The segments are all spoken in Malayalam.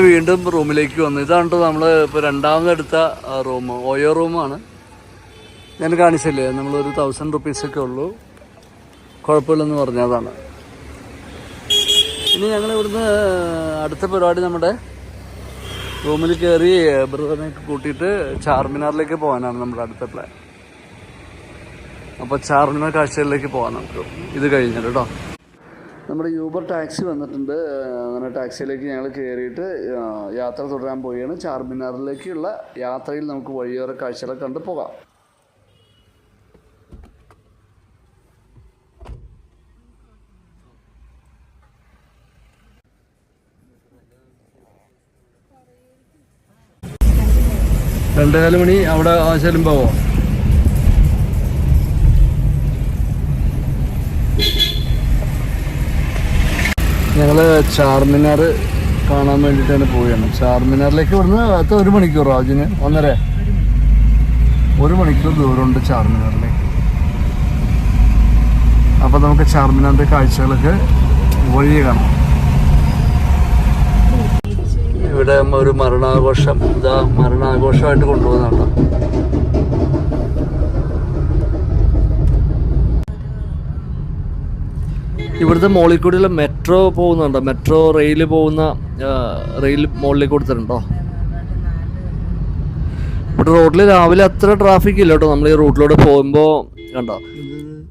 അങ്ങനെ വീണ്ടും റൂമിലേക്ക് വന്നു. ഇതാണ് നമ്മൾ ഇപ്പോൾ രണ്ടാമതെടുത്ത റൂം. ഓയോ റൂമാണ്. ഞാൻ കാണിച്ചില്ലേ? നമ്മളൊരു തൗസൻഡ് റുപ്പീസൊക്കെ ഉള്ളൂ. കുഴപ്പമില്ലെന്ന് പറഞ്ഞതാണ് ഇനി ഞങ്ങൾ ഇവിടുന്ന് അടുത്ത പരിപാടി നമ്മുടെ റൂമിൽ കയറി ബ്രദറിനെ കൂട്ടിയിട്ട് ചാർമിനാറിലേക്ക് പോകാനാണ് നമ്മുടെ അടുത്ത പ്ലാൻ അപ്പോൾ ചാർമിനാർ കാഴ്ചകളിലേക്ക് പോകാം നമുക്ക്. ഇത് കഴിഞ്ഞിട്ട് കേട്ടോ നമ്മുടെ യൂബർ ടാക്സി വന്നിട്ടുണ്ട്. അങ്ങനെ ടാക്സിയിലേക്ക് ഞങ്ങൾ കയറിയിട്ട് യാത്ര തുടരാൻ പോവുകയാണ്. ചാർമിനാറിലേക്കുള്ള യാത്രയിൽ നമുക്ക് വഴിയോര കാഴ്ചകളെ കണ്ട് പോകാം. രണ്ടേകാൽ മണി അവിടെ ചെല്ലുമ്പോവോ ഞങ്ങൾ ചാർമിനാർ കാണാൻ വേണ്ടിയിട്ടാണ് പോവുകയാണ്. ചാർമിനാറിലേക്ക് ഇവിടുന്ന് അത് ഒരു മണിക്കൂറോ അതിന് ഒന്നര. ഒരു മണിക്കൂർ ദൂരമുണ്ട് ചാർമിനാറിലേക്ക്. അപ്പോൾ നമുക്ക് ചാർമിനാറിന്റെ കാഴ്ചകളൊക്കെ വഴി കാണാം. ഇവിടെ ഒരു മരണാഘോഷം. ഇതാ മരണാഘോഷമായിട്ട് കൊണ്ടുപോകുന്നുണ്ട് ഇവിടുത്തെ മോളിൽ കൂടിയുള്ള മെട്രോ പോകുന്നുണ്ടോ? മെട്രോ റെയിൽ പോകുന്ന റെയിൽ മുകളിലേക്ക് കൊടുത്തിട്ടുണ്ടോ? ഇവിടെ റോഡിൽ രാവിലെ അത്ര ട്രാഫിക് ഇല്ല കേട്ടോ. നമ്മൾ ഈ റൂട്ടിലൂടെ പോകുമ്പോൾ കണ്ടോ?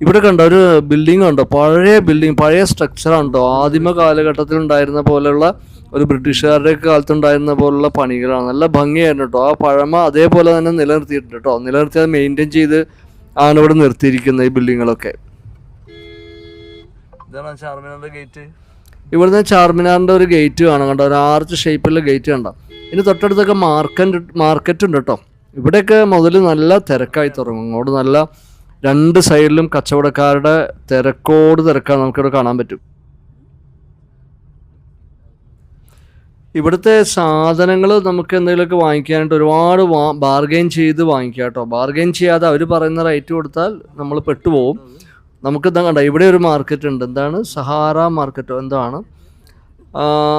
ഇവിടെ കണ്ടോ? ഒരു ബിൽഡിംഗ് കണ്ടോ? പഴയ ബിൽഡിംഗ് പഴയ സ്ട്രക്ചറാണ് കേട്ടോ. ആദിമ കാലഘട്ടത്തിൽ ഉണ്ടായിരുന്ന പോലെയുള്ള ഒരു ബ്രിട്ടീഷുകാരുടെ കാലത്തുണ്ടായിരുന്ന പോലുള്ള പണികളാണ്. നല്ല ഭംഗിയായിരുന്നു കേട്ടോ. ആ പഴമ അതേപോലെ തന്നെ നിലനിർത്തിയിട്ടുണ്ട് കേട്ടോ. നിലനിർത്തി അത് മെയിന്റെയിൻ ചെയ്ത് ആണ് ഇവിടെ നിർത്തിയിരിക്കുന്നത് ഈ ബിൽഡിങ്ങുകളൊക്കെ ഗേറ്റ് ഇവിടുന്ന് ചാർമിനാറിന്റെ ഒരു ഗേറ്റ് കാണാം കണ്ടോ? ഒരു ആർച്ച് ഷേപ്പിലുള്ള ഗേറ്റ് കണ്ടോ? ഇനി തൊട്ടടുത്തൊക്കെ മാർക്കറ്റ് മാർക്കറ്റ് ഉണ്ട് കേട്ടോ ഇവിടെയൊക്കെ മുതൽ നല്ല തിരക്കായി തുടങ്ങും. അങ്ങോട്ട് നല്ല രണ്ട് സൈഡിലും കച്ചവടക്കാരുടെ തിരക്കോട് തിരക്കാണ് നമുക്കിവിടെ കാണാൻ പറ്റും. ഇവിടുത്തെ സാധനങ്ങൾ നമുക്ക് എന്തെങ്കിലുമൊക്കെ വാങ്ങിക്കാനായിട്ട് ഒരുപാട് ബാർഗെയിൻ ചെയ്ത് വാങ്ങിക്കാം കേട്ടോ ബാർഗെയിൻ ചെയ്യാതെ അവർ പറയുന്ന റേറ്റ് കൊടുത്താൽ നമ്മൾ പെട്ടുപോകും നമുക്ക് എന്താ കണ്ട ഇവിടെ ഒരു മാർക്കറ്റ് ഉണ്ട്. എന്താണ്? സഹാറ മാർക്കറ്റോ എന്താണ്?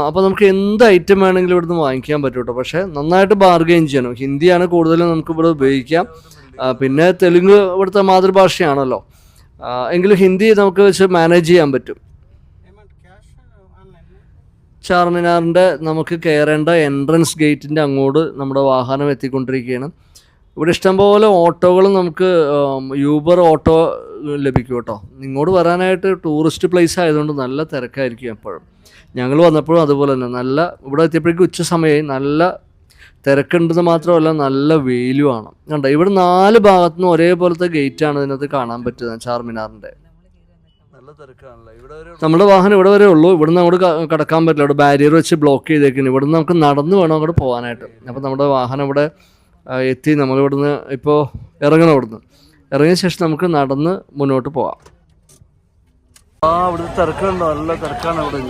അപ്പോൾ നമുക്ക് എന്ത് ഐറ്റം വേണമെങ്കിലും ഇവിടുന്ന് വാങ്ങിക്കാൻ പറ്റും കേട്ടോ പക്ഷേ നന്നായിട്ട് ബാർഗെയിൻ ചെയ്യണം. ഹിന്ദിയാണ് കൂടുതലും നമുക്ക് ഇവിടെ ഉപയോഗിക്കാം. പിന്നെ തെലുങ്ക് ഇവിടുത്തെ മാതൃഭാഷയാണല്ലോ. എങ്കിലും ഹിന്ദി നമുക്ക് വെച്ച് മാനേജ് ചെയ്യാൻ പറ്റും. ചാർമിനാറിന്റെ നമുക്ക് കയറേണ്ട എൻട്രൻസ് ഗേറ്റിന്റെ അങ്ങോട്ട് നമ്മുടെ വാഹനം എത്തിക്കൊണ്ടിരിക്കുകയാണ്. ഇവിടെ ഇഷ്ടംപോലെ ഓട്ടോകളും നമുക്ക് യൂബർ ഓട്ടോ ലഭിക്കും കേട്ടോ. ഇങ്ങോട്ട് വരാനായിട്ട് ടൂറിസ്റ്റ് പ്ലേസ് ആയതുകൊണ്ട് നല്ല തിരക്കായിരിക്കും എപ്പോഴും. ഞങ്ങൾ വന്നപ്പോഴും അതുപോലെ തന്നെ നല്ല ഇവിടെ എത്തിയപ്പോഴേക്കും ഉച്ച സമയമായി നല്ല തിരക്കുണ്ടെന്ന് മാത്രമല്ല നല്ല വെയിലുമാണ് കണ്ടോ ഇവിടെ നാല് ഭാഗത്തു നിന്ന് ഒരേപോലത്തെ ഗേറ്റാണ് ഇതിനകത്ത് കാണാൻ പറ്റുന്നത് ചാർമിനാറിന്റെ. നല്ല തിരക്കാണല്ലോ? ഇവിടെ നമ്മുടെ വാഹനം ഇവിടെ വരെ ഉള്ളൂ. ഇവിടുന്ന് അങ്ങോട്ട് കടക്കാൻ പറ്റില്ല. ഇവിടെ ബാരിയർ വെച്ച് ബ്ലോക്ക് ചെയ്തേക്കുന്നു. ഇവിടുന്ന് നമുക്ക് നടന്നു വേണം അങ്ങോട്ട് പോകാനായിട്ട്. അപ്പോൾ നമ്മുടെ വാഹനം ഇവിടെ എത്തി. നമ്മളിവിടുന്ന് ഇപ്പോൾ ഇറങ്ങണം ഇവിടുന്ന്. ഇറങ്ങിയ ശേഷം നമുക്ക് നടന്ന് മുന്നോട്ട് പോവാം. ആ ഇവിടുത്തെ തിരക്കുണ്ടോ? നല്ല തിരക്കാണ് അവിടെ.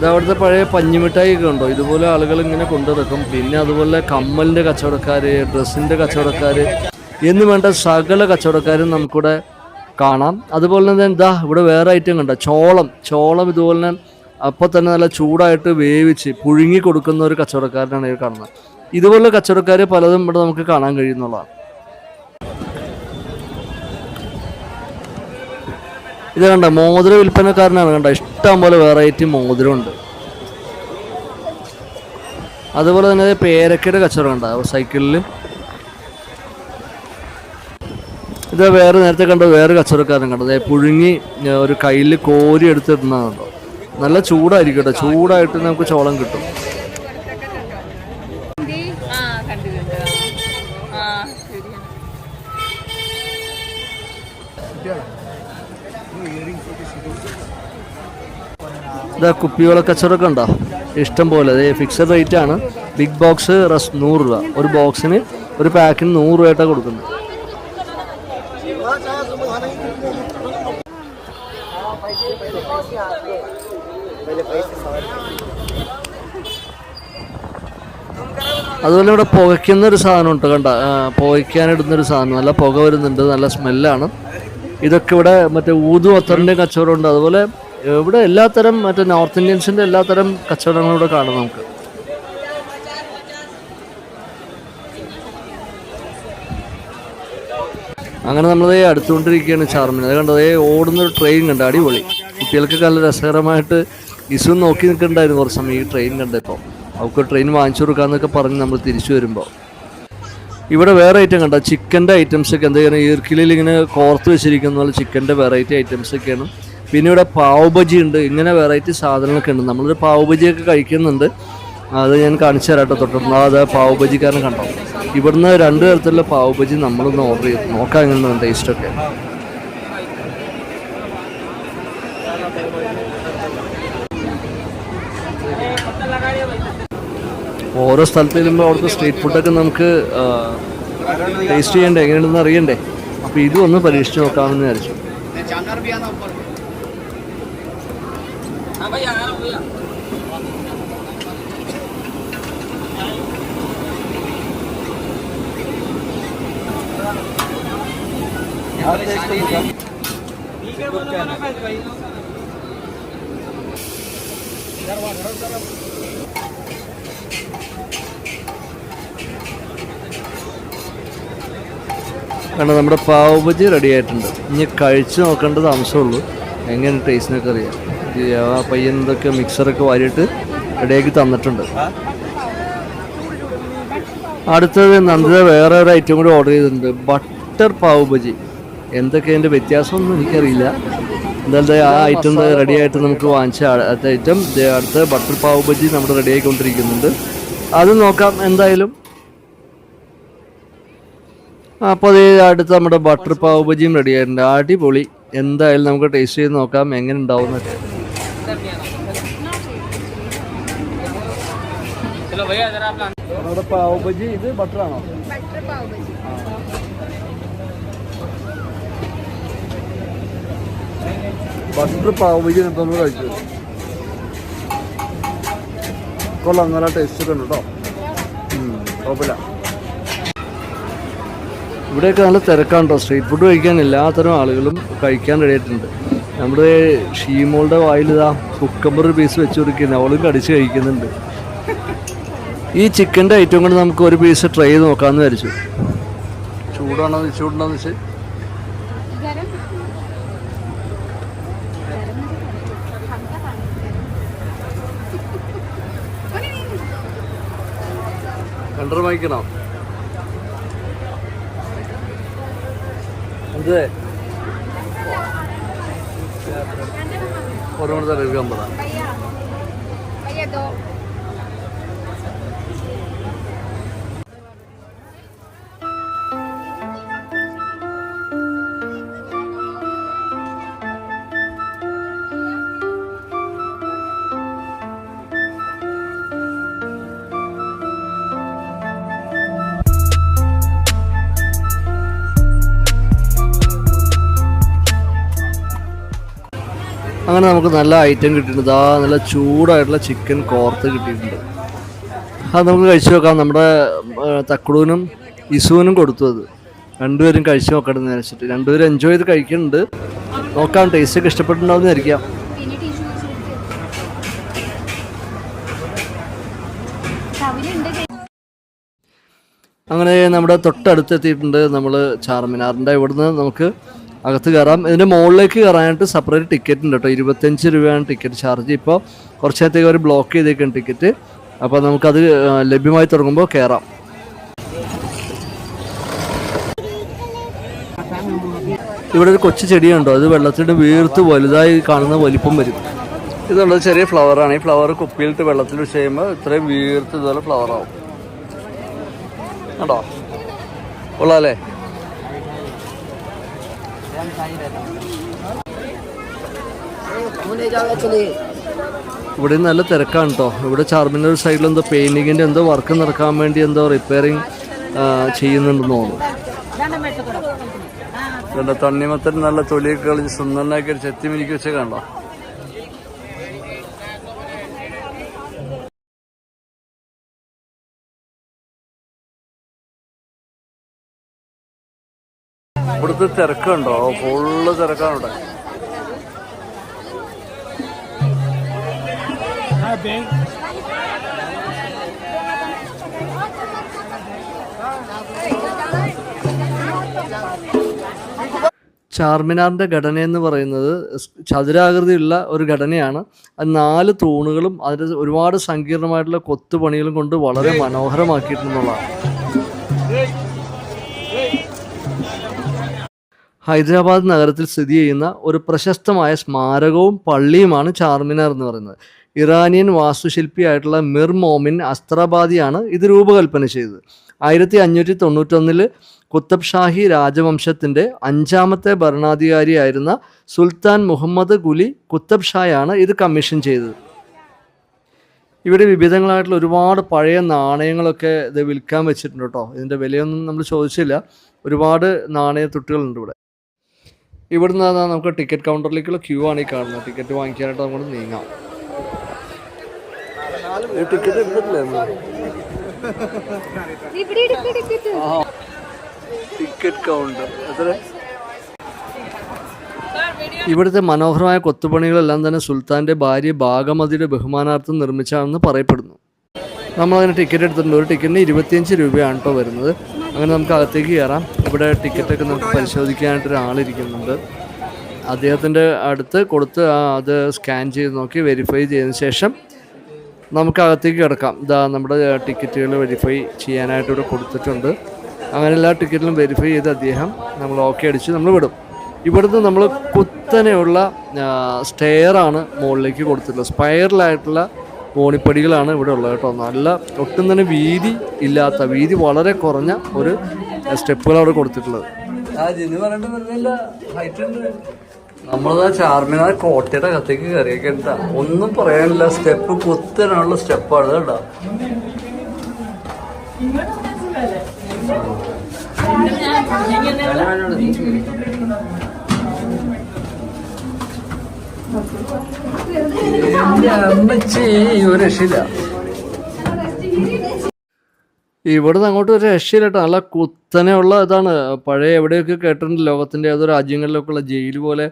ഇതവിടുത്തെ അവിടുത്തെ പഴയ പഞ്ഞിമിഠായി ഒക്കെ ഉണ്ടോ? ഇതുപോലെ ആളുകൾ ഇങ്ങനെ കൊണ്ടുനടക്കും. പിന്നെ അതുപോലെ കമ്മലിന്റെ കച്ചവടക്കാര് ഡ്രസ്സിന്റെ കച്ചവടക്കാര് എന്ന് വേണ്ട സകല കച്ചവടക്കാരും നമുക്കിവിടെ കാണാം. അതുപോലെ തന്നെ എന്താ ഇവിടെ വേറെ ഐറ്റം കണ്ട? ചോളം. ചോളം ഇതുപോലെ തന്നെ അപ്പോൾ തന്നെ നല്ല ചൂടായിട്ട് വേവിച്ച് പുഴുങ്ങി കൊടുക്കുന്ന ഒരു കച്ചവടക്കാരനാണ് ഇവിടെ കാണുന്നത്. ഇതുപോലുള്ള കച്ചവടക്കാർ പലതും ഇവിടെ നമുക്ക് കാണാൻ കഴിയുന്നുള്ളതാണ് ഇത് കണ്ട? മോതിര വിൽപ്പനക്കാരനാണ് കണ്ട? ഇഷ്ടം പോലെ വെറൈറ്റി മോതിരമുണ്ട്. അതുപോലെ തന്നെ പേരക്കയുടെ കച്ചവടം ഉണ്ടാവും സൈക്കിളിൽ ഇത് വേറെ നേരത്തെ കണ്ട വേറെ കച്ചവടക്കാരൻ കണ്ടത്. പുഴുങ്ങി ഒരു കയ്യിൽ കോരി എടുത്തിടുന്നതുണ്ടോ നല്ല ചൂടായിരിക്കും കേട്ടോ. ചൂടായിട്ട് നമുക്ക് ചോളം കിട്ടും. ഇതാ കുപ്പിവെള്ള കച്ചവടമൊക്കെ ഉണ്ടോ? ഇഷ്ടം പോലെ. അതെ ഫിക്സഡ് റേറ്റ് ആണ്. ബിഗ് ബോക്സ് നൂറ് രൂപ. ഒരു ബോക്സിന് ഒരു പാക്കിന് നൂറ് രൂപയായിട്ടാണ് കൊടുക്കുന്നത്. അതുപോലെ ഇവിടെ പുകയ്ക്കുന്ന ഒരു സാധനം ഉണ്ട് കണ്ട. പുകയ്ക്കാനിടുന്നൊരു സാധനം. നല്ല പുക വരുന്നുണ്ട്. നല്ല സ്മെല്ലാണ്. ഇതൊക്കെ ഇവിടെ മറ്റേ ഊതു അത്തറിന്റെ കച്ചവടം ഉണ്ട്. അതുപോലെ ഇവിടെ എല്ലാത്തരം മറ്റേ നോർത്ത് ഇന്ത്യൻസിന്റെ എല്ലാത്തരം കച്ചവടങ്ങളും ഇവിടെ കാണാം നമുക്ക്. അങ്ങനെ നമ്മളതേ അടുത്തുകൊണ്ടിരിക്കുകയാണ് ചാർമിനെ അത് കണ്ടതേ ഓടുന്നൊരു ട്രെയിൻ കണ്ട. അടിപൊളി. കുട്ടികൾക്ക് നല്ല രസകരമായിട്ട് ഇസു നോക്കി നിൽക്കണ്ടായിരുന്നു കുറച്ച് സമയം ഈ ട്രെയിൻ കണ്ടപ്പോൾ. അവർക്ക് ട്രെയിൻ വാങ്ങിച്ചു കൊടുക്കാന്നൊക്കെ പറഞ്ഞ് നമ്മൾ തിരിച്ചു വരുമ്പോൾ. ഇവിടെ വേറെ ഐറ്റം കണ്ട? ചിക്കന്റെ ഐറ്റംസ് ഒക്കെ എന്താ പറയുക ഈർക്കിലിൽ ഇങ്ങനെ കോർത്ത് വെച്ചിരിക്കുന്ന പോലെ ചിക്കന്റെ വെറൈറ്റി ഐറ്റംസ് ഒക്കെയാണ്. പിന്നെ ഇവിടെ പാവ് ബജി ഉണ്ട്. ഇങ്ങനെ വെറൈറ്റി സാധനങ്ങളൊക്കെ ഉണ്ട്. നമ്മളൊരു പാവ് ബജിയൊക്കെ കഴിക്കുന്നുണ്ട്. അത് ഞാൻ കാണിച്ചു തരാം കേട്ടോ തൊട്ടുണ്ട് അത് പാവ് ബജിക്കാരൻ കണ്ടോ? ഇവിടുന്ന് രണ്ട് തരത്തിലുള്ള പാവ് ബജി നമ്മളൊന്ന് ഓർഡർ ചെയ്തു. നോക്കാം എങ്ങനെയാണ് ടേസ്റ്റൊക്കെ ഓരോ സ്ഥലത്ത് ചെല്ലുമ്പോൾ അവിടുത്തെ സ്ട്രീറ്റ് ഫുഡൊക്കെ നമുക്ക് ടേസ്റ്റ് ചെയ്യണ്ടേ? എങ്ങനെയുണ്ടെന്ന് അറിയണ്ടേ? അപ്പോൾ ഇതും ഒന്ന് പരീക്ഷിച്ച് നോക്കാമെന്ന് വിചാരിച്ചു. കാരണം നമ്മുടെ പാവ് ബജി റെഡി ആയിട്ടുണ്ട്. ഇനി കഴിച്ച് നോക്കേണ്ടത് അംശമുള്ളൂ. എങ്ങനെ ടേസ്റ്റിനൊക്കെ അറിയാം. ആ പയ്യൻ മിക്സറൊക്കെ വാരിയിട്ട് റെഡിയാക്കി തന്നിട്ടുണ്ട്. അടുത്തത് നന്ദിത വേറെ ഒരു ഐറ്റം കൂടി ഓർഡർ ചെയ്തിട്ടുണ്ട്. ബട്ടർ പാവ് ബജി എന്തൊക്കെ അതിന്റെ വ്യത്യാസമൊന്നും എനിക്കറിയില്ല. എന്തായാലും ആ ഐറ്റം റെഡി ആയിട്ട് നമുക്ക് വാങ്ങിച്ച അടുത്ത ഐറ്റം അടുത്ത ബട്ടർ പാവ് ബജി നമ്മൾ റെഡി ആയിക്കൊണ്ടിരിക്കുന്നുണ്ട്. അത് നോക്കാം എന്തായാലും. അപ്പോൾ അത് അടുത്ത് നമ്മുടെ ബട്ടർ പാവ് ബജിയും റെഡി ആയിട്ടുണ്ട്. അടിപൊളി. എന്തായാലും നമുക്ക് ടേസ്റ്റ് ചെയ്ത് നോക്കാം എങ്ങനെ ഉണ്ടാവും നമ്മുടെ പാവ് ബജി ഇത് ബട്ടർ ആണോ? ബട്ടർ പാവ് ബജി നമ്മൾ കഴിച്ചു. കൊള്ളാം നല്ല ടേസ്റ്റ് ഒക്കെ ഉണ്ട് കേട്ടോ കുഴപ്പമില്ല. ഇവിടെയൊക്കെ നല്ല തിരക്കാണ്ടോ സ്ട്രീറ്റ് ഫുഡ് കഴിക്കാൻ എല്ലാത്തരം ആളുകളും കഴിക്കാൻ റെഡിയായിട്ടുണ്ട് നമ്മുടെ ഷീമോളുടെ വായിലിതാ കുക്കമ്പർ പീസ് വെച്ച് കൊടുക്കുന്നത് അവളും കടിച്ച് കഴിക്കുന്നുണ്ട്. ഈ ചിക്കന്റെ ഐറ്റം കൊണ്ട് നമുക്ക് ഒരു പീസ് ട്രൈ ചെയ്ത് നോക്കാമെന്ന് വിചാരിച്ചു. ചൂടാണോ? ചൂടാണോ വെച്ച്? കണ്ടർ വാങ്ങിക്കണോ എന്ത് ഒരു മണി തരം എടുക്കാൻ അങ്ങനെ നമുക്ക് നല്ല ഐറ്റം കിട്ടിയിട്ടുണ്ട്. ആ നല്ല ചൂടായിട്ടുള്ള ചിക്കൻ കോർത്ത് കിട്ടിയിട്ടുണ്ട്. അത് നമുക്ക് കഴിച്ചു നോക്കാം. നമ്മുടെ തക്കുടൂനും ഇസുവിനും കൊടുത്തു അത്. രണ്ടുപേരും കഴിച്ചു നോക്കണം എന്ന് വെച്ചിട്ട് രണ്ടുപേരും എൻജോയ് ചെയ്ത് കഴിക്കുന്നുണ്ട്. നോക്കാം ടേസ്റ്റ് ഒക്കെ ഇഷ്ടപ്പെട്ടിട്ടുണ്ടാവും അങ്ങനെ നമ്മുടെ തൊട്ടടുത്തെത്തിയിട്ടുണ്ട് നമ്മൾ ചാർമിനാറിന്റെ ഇവിടുന്ന് നമുക്ക് അകത്ത് കയറാം. ഇതിന്റെ മുകളിലേക്ക് കയറാനായിട്ട് സെപ്പറേറ്റ് ടിക്കറ്റ് ഉണ്ട് കേട്ടോ. ഇരുപത്തഞ്ച് രൂപയാണ് ടിക്കറ്റ് ചാർജ് ഇപ്പോൾ കുറച്ച് നേരത്തേക്ക് അവർ ബ്ലോക്ക് ചെയ്തേക്കാണ് ടിക്കറ്റ് അപ്പോൾ നമുക്കത് ലഭ്യമായി തുടങ്ങുമ്പോൾ കയറാം ഇവിടെ ഒരു കൊച്ചു ചെടിയുണ്ടോ? അത് വെള്ളത്തിന്റെ വീർത്ത് വലുതായി കാണുന്ന വലിപ്പം വരും. ഇതുള്ളത് ചെറിയ ഫ്ലവറാണ് ഈ ഫ്ലവർ കുപ്പിയിലിട്ട് വെള്ളത്തിൽ വെച്ച് കഴിയുമ്പോൾ ഇത്രയും വീർത്ത് ഇതുപോലെ ഫ്ലവറാവും കേട്ടോ കൊള്ളാല്ലേ ഇവിടെ നല്ല തിരക്കാണ് കേട്ടോ ഇവിടെ ചാർമിനർ സൈഡിൽ എന്തോ പെയിന്റിങ്ങിന്റെ എന്തോ വർക്ക് നടക്കാൻ വേണ്ടി എന്തോ റിപ്പയറിങ് ചെയ്യുന്നുണ്ടെന്ന് തോന്നുന്നു. കണ്ടോ തണ്ണിമത്തൻ നല്ല തൊലിയൊക്കെ കളിച്ച് സുന്ദരനാക്കി ഒരു ചെത്തി മിനിക്ക് വെച്ച് കണ്ടോ ഇവിടുത്തെ തിരക്കുണ്ടോ? ഫുള്ള് തിരക്കാണ് ഇവിടെ. ഘടന എന്ന് പറയുന്നത് ചതുരാകൃതിയുള്ള ഒരു ഘടനയാണ്. അത് നാല് തൂണുകളും അതിന് ഒരുപാട് സങ്കീർണമായിട്ടുള്ള കൊത്തുപണികളും കൊണ്ട് വളരെ മനോഹരമാക്കിയിട്ടുള്ളതാണ് ഹൈദരാബാദ് നഗരത്തിൽ സ്ഥിതി ചെയ്യുന്ന ഒരു പ്രശസ്തമായ സ്മാരകവും പള്ളിയുമാണ് ചാർമിനാർ എന്ന് പറയുന്നത്. ഇറാനിയൻ വാസ്തുശില്പിയായിട്ടുള്ള മിർ മോമിൻ അസ്ത്രബാദിയാണ് ഇത് രൂപകൽപ്പന ചെയ്തത്. ആയിരത്തി അഞ്ഞൂറ്റി തൊണ്ണൂറ്റൊന്നിൽ കുത്തബ് ഷാഹി രാജവംശത്തിന്റെ അഞ്ചാമത്തെ ഭരണാധികാരിയായിരുന്ന സുൽത്താൻ മുഹമ്മദ് കുലി കുത്തബ് ഷായാണ് ഇത് കമ്മീഷൻ ചെയ്തത്. ഇവിടെ വിവിധങ്ങളായിട്ടുള്ള ഒരുപാട് പഴയ നാണയങ്ങളൊക്കെ ഇത് വിൽക്കാൻ വെച്ചിട്ടുണ്ട് കേട്ടോ. ഇതിന്റെ വിലയൊന്നും നമ്മൾ ചോദിച്ചില്ല. ഒരുപാട് നാണയ തുട്ടുകളുണ്ട് ഇവിടെ. ഇവിടുന്ന് അതാ നമുക്ക് ടിക്കറ്റ് കൗണ്ടറിലേക്കുള്ള ക്യൂ ആണ് ഈ കാണുന്നത്. ടിക്കറ്റ് വാങ്ങിക്കാനായിട്ട് നമുക്ക് നീങ്ങാം. ടിക്കറ്റ് ടിക്കറ്റ് കൗണ്ടർ എത്ര ഇവിടുത്തെ മനോഹരമായ കൊത്തുപണികളെല്ലാം തന്നെ സുൽത്താന്റെ ഭാര്യ ഭാഗമതിയുടെ ബഹുമാനാർത്ഥം നിർമ്മിച്ചാണെന്ന് പറയപ്പെടുന്നു. നമ്മളതിന് ടിക്കറ്റ് എടുത്തിട്ടുണ്ട്. ഒരു ടിക്കറ്റിന് ഇരുപത്തിയഞ്ച് രൂപയാണ് കേട്ടോ വരുന്നത്. അങ്ങനെ നമുക്ക് അകത്തേക്ക് കയറാം. ഇവിടെ ടിക്കറ്റൊക്കെ നമുക്ക് പരിശോധിക്കാനായിട്ട് ഒരാളിരിക്കുന്നുണ്ട് അദ്ദേഹത്തിന്റെ അടുത്ത് കൊടുത്ത് അത് സ്കാൻ ചെയ്ത് നോക്കി വെരിഫൈ ചെയ്തതിന് ശേഷം നമുക്ക് അകത്തേക്ക് കിടക്കാം. ഇതാ നമ്മുടെ ടിക്കറ്റുകൾ വെരിഫൈ ചെയ്യാനായിട്ട് ഇവിടെ കൊടുത്തിട്ടുണ്ട്. അങ്ങനെ എല്ലാ ടിക്കറ്റിലും വെരിഫൈ ചെയ്ത് അദ്ദേഹം നമ്മൾ ഓക്കെ അടിച്ച് നമ്മൾ വിടും. ഇവിടുന്ന് നമ്മൾ കുത്തനെയുള്ള സ്റ്റെയറാണ് മുകളിലേക്ക് കൊടുത്തിട്ടുള്ളത്. സ്പൈറലായിട്ടുള്ള കോണിപ്പടികളാണ് ഇവിടെ ഉള്ളത് കേട്ടോ. നല്ല ഒട്ടും തന്നെ വീതി ഇല്ലാത്ത വീതി വളരെ കുറഞ്ഞ ഒരു സ്റ്റെപ്പുകൾ അവിടെ കൊടുത്തിട്ടുള്ളത് നമ്മളതാ ചാർമിനാർ കോട്ടയുടെ കത്തേക്ക് കയറിയൊക്കെ ഉണ്ടാ ഒന്നും പറയാനില്ല സ്റ്റെപ്പ് കുത്തനുള്ള സ്റ്റെപ്പാണ് കേട്ടോ എന്റെ ഒരു രക്ഷയില്ല. ഇവിടുന്ന് അങ്ങോട്ട് ഒരു രക്ഷയില്ല കേട്ടോ. നല്ല കുത്തനെയുള്ള ഇതാണ്. പഴയ എവിടെയൊക്കെ കേട്ടിട്ടുണ്ട് ലോകത്തിന്റെ ഏതോ രാജ്യങ്ങളിലൊക്കെ ഉള്ള ജയിൽ പോലെ.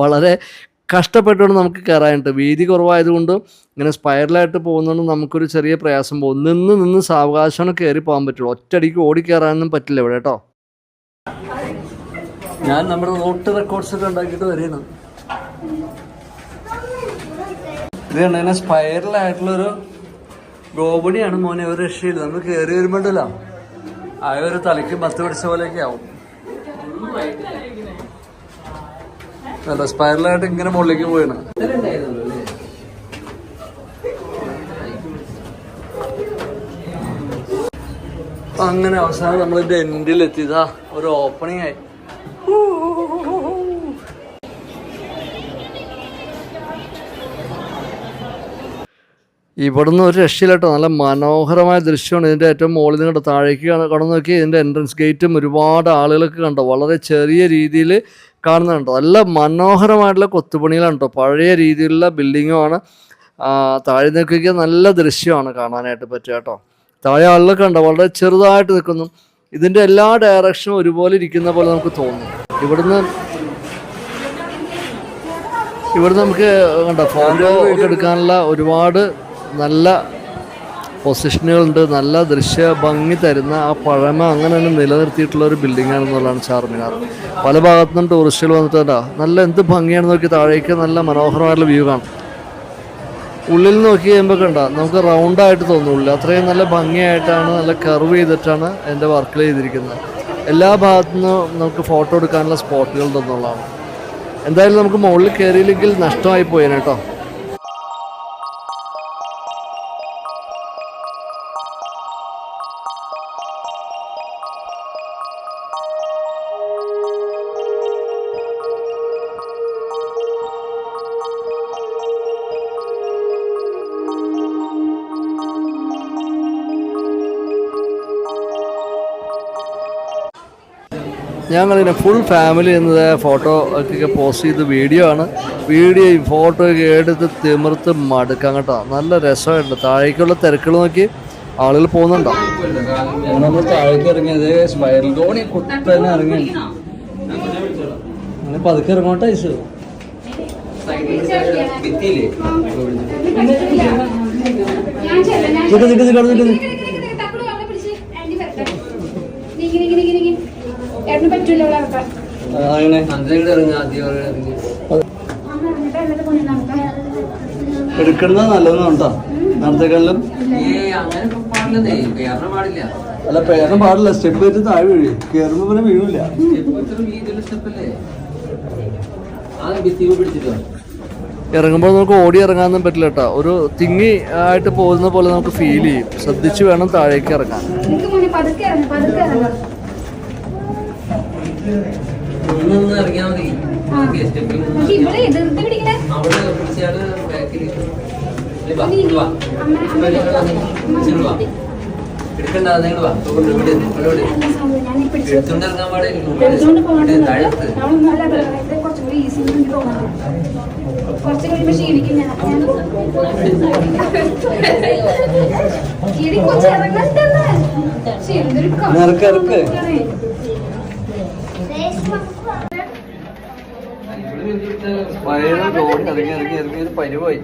വളരെ കഷ്ടപ്പെട്ടുകൊണ്ട് നമുക്ക് കയറാനുണ്ട്. വീതി കുറവായതുകൊണ്ട് ഇങ്ങനെ സ്പൈറലായിട്ട് പോകുന്നതുകൊണ്ട് നമുക്കൊരു ചെറിയ പ്രയാസം പോകും. നിന്ന് നിന്ന് സാവകാശമാണ് കയറി പോകാൻ പറ്റുള്ളൂ. ഒറ്റയടിക്ക് ഓടി കയറാനൊന്നും പറ്റില്ല ഇവിടെ കേട്ടോ. ഞാൻ നമ്മുടെ റോട്ട് റെക്കോർഡ്സ് ഒക്കെ ഉണ്ടാക്കിയിട്ട് വരികയാണ്. ഇത് കണ്ടതിനെ സ്പൈറലായിട്ടുള്ളൊരു ഗോപടിയാണ് മോനെ ഒരു രക്ഷയില്ല. നമ്മൾ കയറി വരുമ്പോണ്ടല്ലോ ആ ഒരു തലയ്ക്ക് മത്ത് പിടിച്ച പോലെയൊക്കെ ആവും. അല്ല സ്പൈറലായിട്ട് ഇങ്ങനെ മുകളിലേക്ക് പോയാണ് അങ്ങനെ അവസാനം നമ്മൾ ഇതിന്റെ എൻഡിൽ എത്തിയതാ ഒരു ഓപ്പണിംഗ് ആയി. ഇവിടുന്ന് ഒരു രക്ഷയില്ല നല്ല മനോഹരമായ ദൃശ്യമാണ്. ഇതിന്റെ ഏറ്റവും മുകളിൽ നിന്ന് കണ്ടോ താഴേക്ക് കടന്നു നോക്കി ഇതിന്റെ എൻട്രൻസ് ഗേറ്റും ഒരുപാട് ആളുകളൊക്കെ കണ്ടോ. വളരെ ചെറിയ രീതിയിൽ കാണുന്നുണ്ടോ നല്ല മനോഹരമായിട്ടുള്ള കൊത്തുപണികളാണ് കേട്ടോ പഴയ രീതിയിലുള്ള ബിൽഡിങ്ങുമാണ് താഴെ നിൽക്കുക നല്ല ദൃശ്യമാണ് കാണാനായിട്ട് പറ്റുക കേട്ടോ. താഴെ ആളുകളൊക്കെ ഉണ്ടോ വളരെ ചെറുതായിട്ട് നിൽക്കുന്നു. ഇതിന്റെ എല്ലാ ഡയറക്ഷനും ഒരുപോലെ ഇരിക്കുന്ന പോലെ നമുക്ക് തോന്നും. ഇവിടുന്ന് ഇവിടെ നമുക്ക് കണ്ടോ ഫോട്ടോ എടുക്കാനുള്ള ഒരുപാട് നല്ല പൊസിഷനുകളുണ്ട് നല്ല ദൃശ്യ ഭംഗി തരുന്ന ആ പഴമ അങ്ങനെ തന്നെ നിലനിർത്തിയിട്ടുള്ള ഒരു ബിൽഡിംഗ് ആണെന്നുള്ളതാണ് ചാർമിനാർ പല ഭാഗത്തു നിന്നും ടൂറിസ്റ്റുകൾ വന്നിട്ടുണ്ടാ നല്ല എന്ത് ഭംഗിയാണ് നോക്കി താഴേക്ക് നല്ല മനോഹരമായിട്ടുള്ള വ്യൂ കാണും. ഉള്ളിൽ നോക്കി കഴിയുമ്പോൾ കണ്ട നമുക്ക് റൗണ്ടായിട്ട് തോന്നുള്ളൂ അത്രയും നല്ല ഭംഗിയായിട്ടാണ് നല്ല കർവ് ചെയ്തിട്ടാണ് എന്റെ വർക്കിൽ ചെയ്തിരിക്കുന്നത്. എല്ലാ ഭാഗത്തു നിന്നും നമുക്ക് ഫോട്ടോ എടുക്കാനുള്ള സ്പോട്ടുകളുണ്ടെന്നുള്ളതാണ് എന്തായാലും നമുക്ക് മുകളിൽ കയറിയില്ലെങ്കിൽ നഷ്ടമായി പോയേനെ കേട്ടോ ഞങ്ങളിങ്ങനെ ഫുൾ ഫാമിലി എന്നത് ഫോട്ടോ ഒക്കെ പോസ്റ്റ് ചെയ്ത് വീഡിയോ ആണ്. വീഡിയോയും ഫോട്ടോ ഒക്കെ എടുത്ത് തിമിർത്ത് മടുക്കാം കേട്ടോ. നല്ല രസമായിട്ടുണ്ട്. താഴേക്കുള്ള തിരക്കുകൾ നോക്കി ആളുകൾ പോകുന്നുണ്ടോ? നമ്മൾ താഴേക്ക് ഇറങ്ങിയത് സ്പൈറൽ ധോണി കുട്ടനെ ഇറങ്ങി. ഇനി പതുക്കെ ഇറങ്ങോട്ടെ ഐസ് ഭിത്തിയില്ലേ? ഞാൻ ചെല്ലാം, ഏട്ടന് പറ്റൂല ഇവിടെ ഇറക്കാൻ. കൊണ്ട്. എടുക്കുന്നത് നല്ലതെന്ന് പാടില്ല. അല്ല പേരണം പാടില്ല. സ്റ്റെപ്പ് വെച്ച് താഴെ വീഴും. കയറുമ്പോ പിന്നെ വീഴില്ല ഇറങ്ങുമ്പോൾ നമുക്ക് ഓടി ഇറങ്ങാനൊന്നും പറ്റില്ല കേട്ടോ. ഒരു തിങ്ങി ആയിട്ട് പോകുന്ന പോലെ നമുക്ക് ഫീൽ ചെയ്യും. ശ്രദ്ധിച്ചു വേണം താഴേക്ക് ഇറങ്ങാൻ. നിക്ക് മോനെ, പതുക്കെ ഇറങ്ങ്, പതുക്കെ ഇറങ്ങിയാൽ മതി ഇവിടെ എതിർത്ത് പിടിക്കണേ. അവിടെ പിടിച്ചാൽ വാ എടുക്കണ്ട നിങ്ങൾ വാ. ഇവിടെ ഇവിടെ എടുത്തോണ്ട് ഇറങ്ങാൻ പാടില്ല എടുത്തോണ്ട് പോകണ്ട ഇവിടെ താഴെ എടുത്ത്. നമ്മളൊന്നും അല്ല അത് ഇത് കുറച്ചും കഴിയുമ്പോ ക്ഷീണിക്കും ഞാൻ. ഇടി കൊച്ചു ഇറങ്ങണ്ടെന്ന് പക്ഷെ എന്തൊരു ഇറക്ക്, ഇറക്ക്. ഇവിടെ നിന്നിട്ട് റോഡ് ഇറങ്ങി ഇറങ്ങി ഇറങ്ങി ഒരു പരിവായി.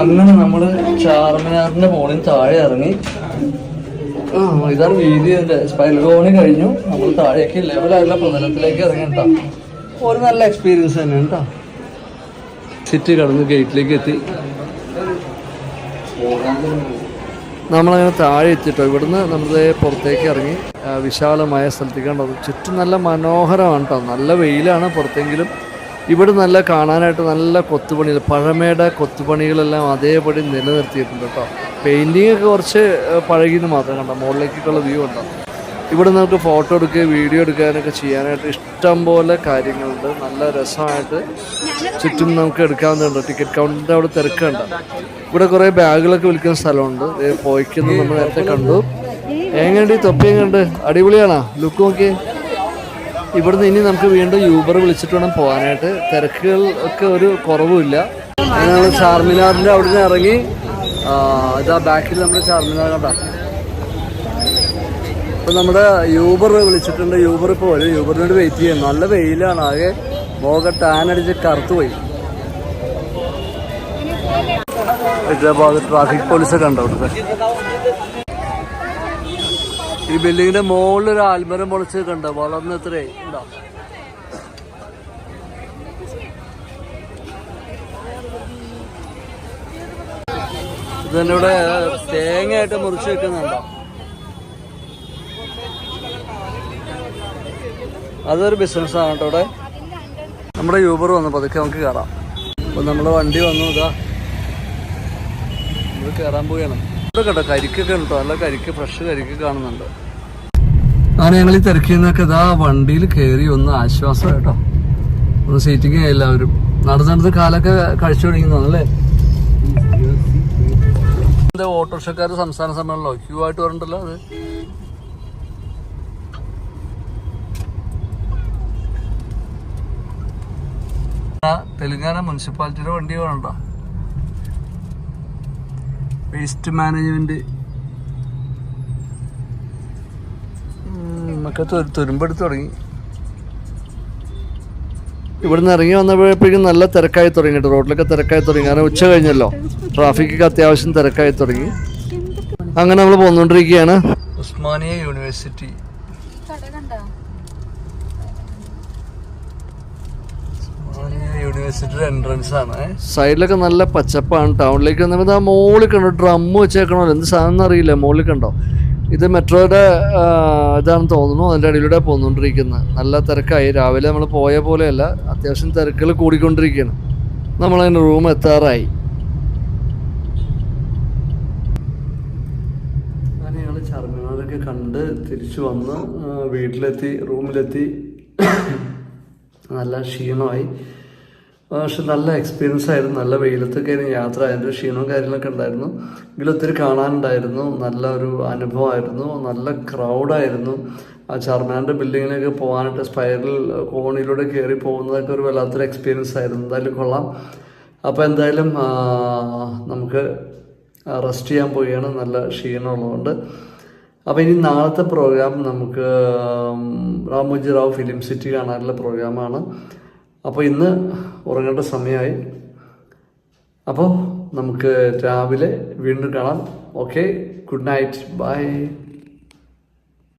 അങ്ങനെ നമ്മൾ ചാർമിനാറിന്റെ മോളിൽ താഴെ ഇറങ്ങി. ആ ഇതാണ് വീതി. സ്പൈൽഗോണി കഴിഞ്ഞു. നമ്മൾ താഴേക്ക് ലെവലായുള്ള പ്രതലത്തിലേക്ക് ഇറങ്ങിട്ടാ ഒരു നല്ല എക്സ്പീരിയൻസ് തന്നെ കേട്ടോ. സിറ്റി കടന്ന് ഗേറ്റിലേക്ക് എത്തി. നമ്മളങ്ങനെ താഴെ എത്തിയിട്ടോ? ഇവിടുന്ന് നമ്മൾ പുറത്തേക്ക് ഇറങ്ങി വിശാലമായ സ്ഥലത്തേക്ക് കണ്ടത് ചുറ്റും നല്ല മനോഹരമാണ് കേട്ടോ നല്ല വെയിലാണ് പുറത്തെങ്കിലും. ഇവിടെ നല്ല കാണാനായിട്ട് നല്ല കൊത്തുപണികൾ പഴമയുടെ കൊത്തുപണികളെല്ലാം അതേപടി നിലനിർത്തിയിട്ടുണ്ട് കേട്ടോ പെയിന്റിങ് ഒക്കെ കുറച്ച് പഴകിയെന്ന് മാത്രം കണ്ടോ? മുകളിലേക്കുള്ള വ്യൂ ഉണ്ടോ ഇവിടെ നമുക്ക് ഫോട്ടോ എടുക്കുക വീഡിയോ എടുക്കാനൊക്കെ ചെയ്യാനായിട്ട് ഇഷ്ടം പോലെ കാര്യങ്ങളുണ്ട്. നല്ല രസമായിട്ട് ചുറ്റും നമുക്ക് എടുക്കാവുന്നതുണ്ട്. ടിക്കറ്റ് കൗണ്ടറിന്റെ അവിടെ തിരക്കുണ്ട്. ഇവിടെ കുറെ ബാഗുകളൊക്കെ വിൽക്കുന്ന സ്ഥലമുണ്ട്. ദേ പോയിക്കുന്നത് നമ്മൾ നേരത്തെ കണ്ടു. എങ്ങനെയുണ്ട് ഈ തൊപ്പി എങ്ങനെയുണ്ട് അടിപൊളിയാണോ? ലുക്ക് നോക്കിയേ. ഇവിടുന്ന് ഇനി നമുക്ക് വീണ്ടും യൂബർ വിളിച്ചിട്ട് വേണം പോകാനായിട്ട്. തിരക്കുകൾ ഒക്കെ ഒരു കുറവുമില്ല. ഞങ്ങൾ ചാർമിനാറിന്റെ അവിടെ ഇറങ്ങി ഇതാ ബാക്കിൽ നമ്മൾ ചാർമിനാർ കണ്ട. ഇപ്പം നമ്മുടെ യൂബർ വിളിച്ചിട്ടുണ്ട്. യൂബർ ഇപ്പോൾ വരും. യൂബറിനോട് വെയിറ്റ് ചെയ്യാം. നല്ല വെയിലാണ്. ആകെ മുഖം ടാൻ അടിച്ച് കറുത്തു പോയി ഹൈദരാബാദ് ട്രാഫിക് പോലീസൊക്കെ ഉണ്ടോ ഈ ബിൽഡിങ്ങിന്റെ മുകളിൽ ഒരു ആൽമരം പൊളിച്ച് കണ്ടോ? വളർന്ന് എത്രേ ഉണ്ടോ? ഇതന്നെ ഇവിടെ തേങ്ങയായിട്ട് മുറിച്ച് വെക്കുന്നുണ്ടോ? അതൊരു ബിസിനസ് ആണ് കേട്ടോ ഇവിടെ. നമ്മുടെ യൂബർ വന്നു പതുക്കെ നമുക്ക് കയറാം അപ്പൊ നമ്മുടെ വണ്ടി വന്നു ഇതാ. നമ്മൾ കയറാൻ പോവുകയാണ്. ഇവിടെ കേട്ടോ കരിക്കൊക്കെ ഉണ്ടോ നല്ല കരിക്ക് ഫ്രഷ് കരിക്ക് കാണുന്നുണ്ട്. അങ്ങനെ ഞങ്ങൾ ഈ തിരക്കിൽ നിന്നൊക്കെ ഇതാ വണ്ടിയിൽ കയറി ഒന്ന് ആശ്വാസം കേട്ടോ. ഒന്ന് സീറ്റിംഗ് എല്ലാവരും. നടന്ന് നടന്ന് കാലൊക്കെ കഴിച്ചു തുടങ്ങിയെന്നല്ലേ ഓട്ടോറിക്ഷക്കാർ സംസ്ഥാന സമ്മേളനമോ ക്യൂ ആയിട്ട് പറഞ്ഞിട്ടല്ലോ അത്. തെലങ്കാന മുനിസിപ്പാലിറ്റിയുടെ വണ്ടി വേണോ വേസ്റ്റ് മാനേജ്മെന്റ് ഒക്കെ തുരുമ്പെടുത്ത് തുടങ്ങി. ഇവിടുന്ന് ഇറങ്ങി വന്നപ്പോഴേക്കും നല്ല തിരക്കായി തുടങ്ങി കേട്ടോ. റോഡിലൊക്കെ തിരക്കായി തുടങ്ങി. കാരണം ഉച്ച കഴിഞ്ഞല്ലോ. ട്രാഫിക്കൊക്കെ അത്യാവശ്യം തിരക്കായി തുടങ്ങി. അങ്ങനെ നമ്മൾ പോന്നുകൊണ്ടിരിക്കുകയാണ്. ഉസ്മാനിയ യൂണിവേഴ്സിറ്റി. യൂണിവേഴ്സിറ്റിയുടെ എൻട്രൻസ് ആണ്. സൈഡിലൊക്കെ നല്ല പച്ചപ്പാണ്. ടൗണിലേക്ക് വന്നപ്പോൾ ആ മോളിൽ കണ്ടോ? ഡ്രം വെച്ചേക്കണോ? എന്ത് സാധനം അറിയില്ല. മോളിൽ കണ്ടോ? ഇത് മെട്രോയുടെ ഇതാണെന്ന് തോന്നുന്നു. അതിന്റെ അടിയിലൂടെ പോന്നുകൊണ്ടിരിക്കുന്നത് നല്ല തിരക്കായി. രാവിലെ നമ്മൾ പോയ പോലെയല്ല. അത്യാവശ്യം തിരക്കുകൾ കൂടിക്കൊണ്ടിരിക്കുകയാണ്. നമ്മളതിന് റൂം എത്താറായി. ഞങ്ങൾ ചർമ്മങ്ങളൊക്കെ കണ്ട് തിരിച്ചു വന്ന്. വീട്ടിലെത്തി റൂമിലെത്തി നല്ല ക്ഷീണമായി. പക്ഷെ നല്ല എക്സ്പീരിയൻസ് ആയിരുന്നു. നല്ല വെയിലത്തൊക്കെ ആയിരുന്നു യാത്ര. അതിന്റെ ക്ഷീണവും കാര്യങ്ങളൊക്കെ ഉണ്ടായിരുന്നു. എങ്കിലും ഒത്തിരി കാണാനുണ്ടായിരുന്നു. നല്ല ഒരു അനുഭവമായിരുന്നു. നല്ല ക്രൗഡായിരുന്നു ആ ചർമാന്റെ ബിൽഡിങ്ങിലേക്ക് പോകാനായിട്ട് സ്പൈറൽ കോണിലൂടെ കയറി പോകുന്നതൊക്കെ ഒരു വല്ലാത്തൊരു എക്സ്പീരിയൻസ് ആയിരുന്നു. എന്തായാലും കൊള്ളാം. അപ്പോൾ എന്തായാലും നമുക്ക് റെസ്റ്റ് ചെയ്യാൻ പോവുകയാണ്. നല്ല ക്ഷീണമുള്ളതുകൊണ്ട്. അപ്പോൾ ഇനി നാളത്തെ പ്രോഗ്രാം നമുക്ക് രാമോജി റാവു ഫിലിം സിറ്റി കാണാനുള്ള പ്രോഗ്രാമാണ് അപ്പോൾ ഇന്ന് ഉറങ്ങേണ്ട സമയമായി. അപ്പോൾ നമുക്ക് രാവിലെ വീണ്ടും കാണാം. Okay good night bye